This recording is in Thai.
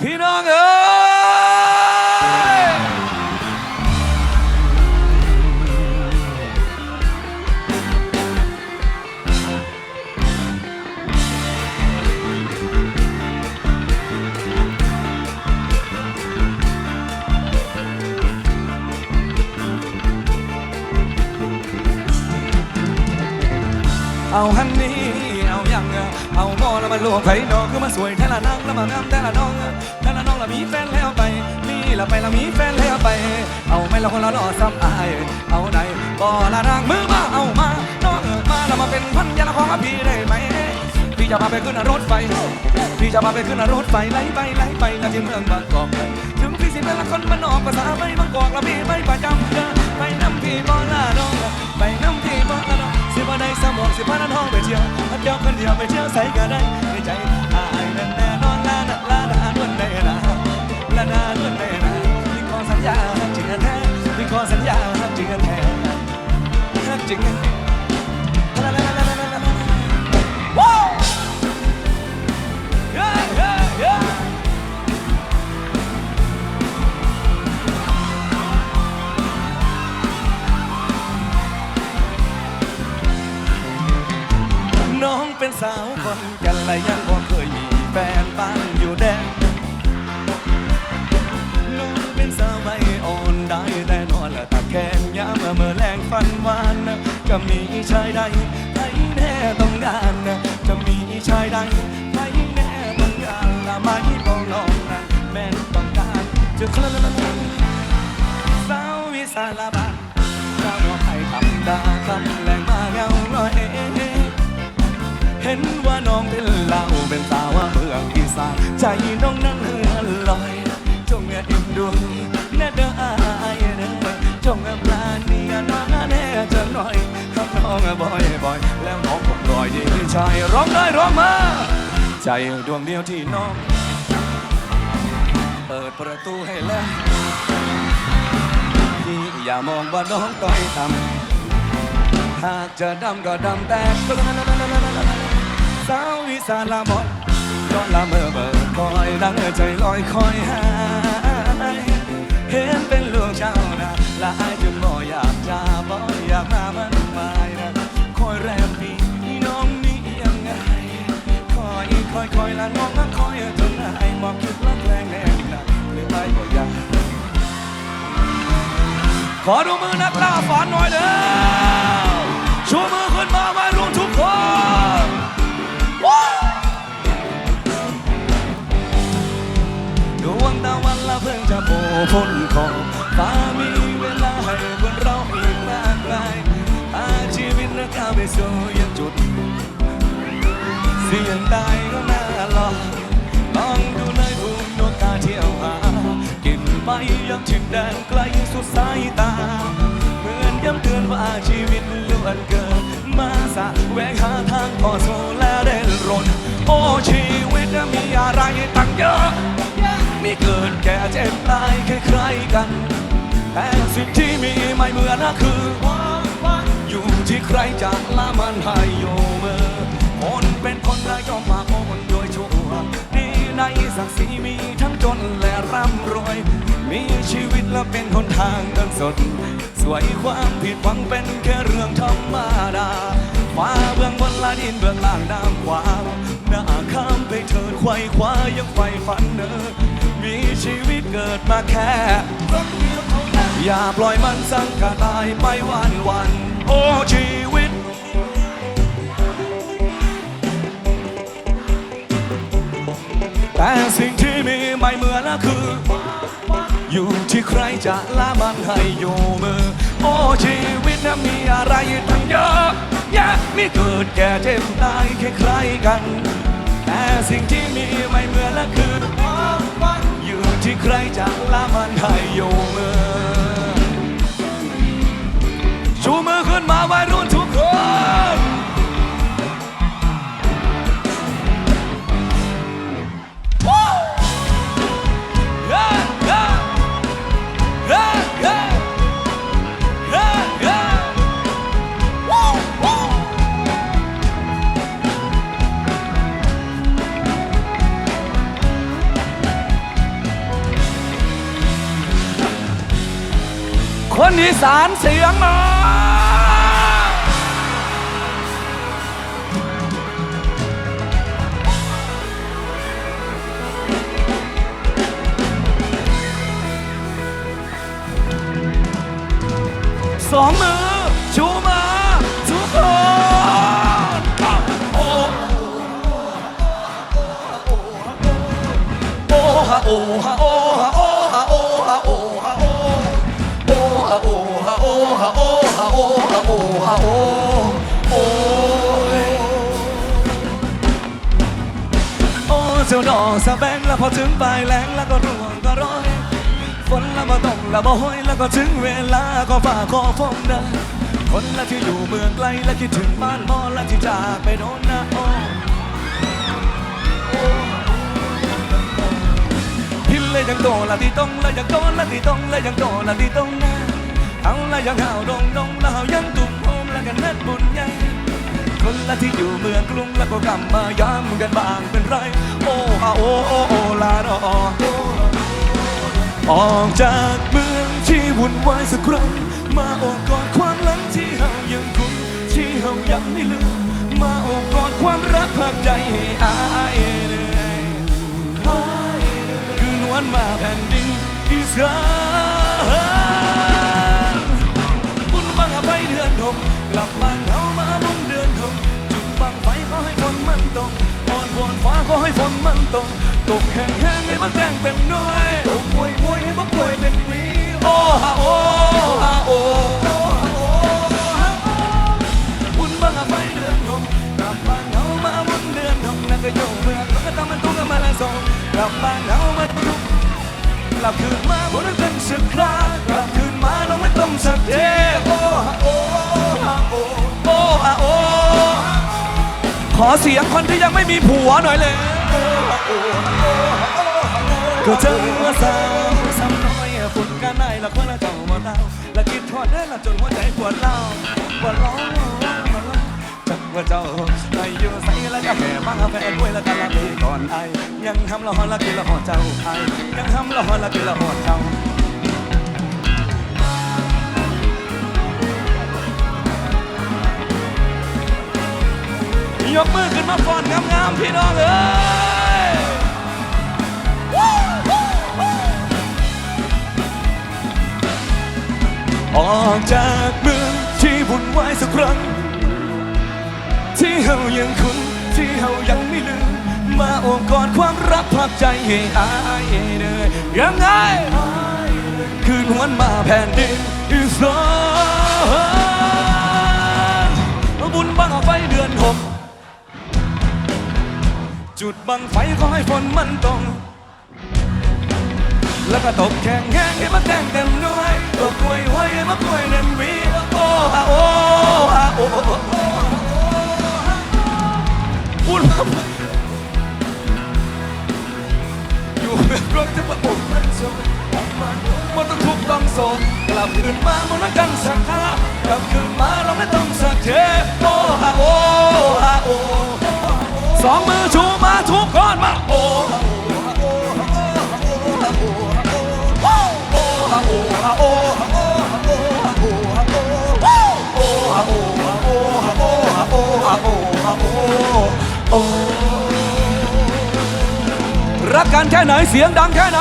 พี่น้องเอ้ย ยังเอาหมอแล้วมาลวงไผ่นองคือมาสวยแท้ละนางแล้วมางามแท้ละน้องแท้ละน้องละมีแฟนแล้วไปนี่ละไปละมีแฟนแล้วไป เอาไม่ละคนละนอซ้ำอายเอาไหนบ่ละนางมือมาเอามาน้องมาแล้วมาเป็นพันยาละของพี่ได้ไหมพี่จะพาไปขึ้นรถไฟ พี่จะพาไปขึ้นรถไฟไล่ไปไล่ไปนะที่เมืองบางกอกถึงพี่สิเป็นละคนมันออกภาษาไม่บางกอกละพี่ไม่ประจำเด้อไปน้ำที่บ่ละน้อง สิพานันห้องไปเที่ยวพัดเดียวคนเดียวไปเที่ยวใส่ก็ได้ในใจอายนั่นแน่นอนลาละลาละนวลแน่นะละนานวนในนะพี่ขอสัญญาจริงแท้พี่ขอสัญญาจริงแท้จริงล นกันและยังบ่เคยมีแฟนบ้านอยู่แดนน้องเป็นสาวใบอ่อนได้แต่นอนละตะแคงยามเมื่อแรงฟันหวานก็มีชายใดใครแน่ต้องการจะมีชายใดใครแน่ต้องการละไม่บอกน้องนะแม่นต้องการจะคลั่งสาววิสาลาบานสาวหัวไผ่ธรรมดาคำแรงมาเงาหน่อยเห็น ลาวเป็นสาเมืองอีสานใจน้องนั้นเหือลอย จงเอ็นดูแน่เด้ออายเด้อจงอย่าปลาเนียน้องแน่จะหน่อยข้างน้องบ่อยบ่อยแล้วน้องคงรอยดีชายร้องได้ร้องมา ใจดวงเดียวที่น้อง เปิดประตูให้แล้วพี่อย่ามองว่าน้องต้อยต่ำหากจะดำก็ดำแต่ สาวอีสานละมดก็ละเมอเบิดคอยดังใจลอยคอยหายเห็นเป็นลูกเจ้านะละอายจึงบ่อยากจะบ่อยากมามันหมายนะคอยแรมปีน้องนี่ยังไงคอยคอยคอยละน้องก็คอยจนไอ้บอกคิดละแกล้งแน่นะหรือไม่ก็อยากขอดูมือนักล่าฝันหน่อยเด้อชูมือขึ้นมาไว้ จะโผล่พ้นขอบฟ้ามีเวลาให้คนเราอีกมากมายอาชีวิตนะก้าวไปสู่ยังจุด เสียงใดก็น่าลองลองดูเลยภูมิโอกาเที่ยวหากินไปยังถิ่นแดนไกลสุดสายตา เหมือนย้ำเตือนว่าชีวิตล้วนเกินมาสะแวกหา คือความฝันอยู่ที่ใครจะละมันให้โยเมอคนเป็นคนได้ก็มาโอนโดยชั่วดีในศักดิ์ศรีมีทั้งจนและร่ำรวย มีชีวิตและเป็นคนทางเดินสด สวยความผิดหวังเป็นแค่เรื่องธรรมดาฟ้าเบื้องบนละดินเบื้องล่างน้ำความหน้าข้ามไปเถิดควายคว้ายังไฟฝันเนอมีชีวิตเกิดมาแค่ อย่าปล่อยมันสังกะตายไปวันวัน โอ้ชีวิต แต่สิ่งที่มีไม่เหมือนคือ อยู่ที่ใครจะละมันให้อยู่มือ โอ้ชีวิตนะมีอะไรตั้งเยอะแยะมีเกิดแก่เจ็บตายแค่ใครกัน แต่สิ่งที่มีไม่เหมือนนะคือความฝันอยู่ที่ใครจะละมันให้อยู่มือ ชูมือขึ้นมาวัยรุ่นทุก คนอีสานเสียงมาสองมือชูมาทุกคนโอ้โอ้ฮะโอ้ฮะโอ้โอ้ อกสะแบงแล้วพอถึงปลายแรงแล้วก็ร่วงก็ร้อย ฝนและมาต้องละมาห้อยแล้วก็ถึงเวลาก็ฝ่าขอฝนนคนละที่อยู่เมืองไกลและคิดถึงบ้านมอและที่จากไปโน่นนะโอ้พินเลยยังโตละที่ต้องละยังโตละที่ต้องละยังโตละที่ต้องนะเอาละยังห่าดงดงละห่ายังตุ่มโฮมละกันน็ตบุญใหญ่ คนละที่อยู่เมืองกรุงแล้วก็กลับมาย้ำกันบ้างเป็นไร โอ้อาโอโอโอลาดอออกจากเมืองที่วุ่นวายสักครั้งมาโอบกอดความหลังที่เฮายังคุ้นที่เฮายังไม่ลืมมาโอบกอดความรักภาคใจให้อายเลยคืนวันมาแผ่นดินอีสาน ฝนมันตกแห้งแห้งให้มันแจ้งเป็นน้อยตกป่วยป่วยให้มันป่วยเป็นวีโอ้ฮะโอ้ฮะโอ้บุญบังอภัยเดือนหกกลับบ้านเฮามาบุญเดือนหกนั่นก็อยู่เมื่อแล้วก็ต้องมันตุ้งกันมาละสองกลับบ้านเฮามาทุกกลับคืนมาบนนั้นเป็นสักครากลับคืนมาเราไม่ต้องสักเทโอ้ฮะโอ้ฮะโอ้โอ้ฮะโอ้ขอเสียงคนที่ยังไม่มีผัวหน่อยเลย โอ้โอ้ก็เจอเมื่อสาวซ้ำน้อยฝุ่นกันได้ละคนละเจ้ามาเต้าละคิดทอดได้ละจนหัวใจปวดเล่าปวดร้องมาร้องจักว่าเจ้าไปอยู่ใส่แล้วก็แม่มาแฟนด้วยแล้วกันละปีก่อนไอยังทำละหอนละคือละหอนเจ้าไอยังทำละหอนละคือละหอนเจ้ายกมือขึ้นมาฟอนงามๆพี่น้องเอ้ย ออกจากเมืองที่วุ่นวายสักครั้ง ที่เฮายังคุ้นที่เฮายังไม่ลืม มาโอบกอดความรักพักใจให้อายเลยยังไงคืนวันมาแผ่นดินอีสานบุญบังไฟเดือนหกจุดบังไฟขอให้ฝนมันตก แล้วก็ตกแข็งแห้งให้มันแดงเต็มด้วยตกกล้วยไว้ให้มันกล้วยเด่นวีโอ้ฮะโอ้ฮะโอ้พูดมาอยู่เมืองกรุงที่ประอุ่นมันโศกออกมมันต้องทุกต้องโศกกลับคืนมามันรักกันสักครากลับคืนมาเราไม่ต้องสักเทโอ้ฮะโอ้ฮะโอ้สองมือชู รักกันแค่ไหนเสียงดังแค่ไหน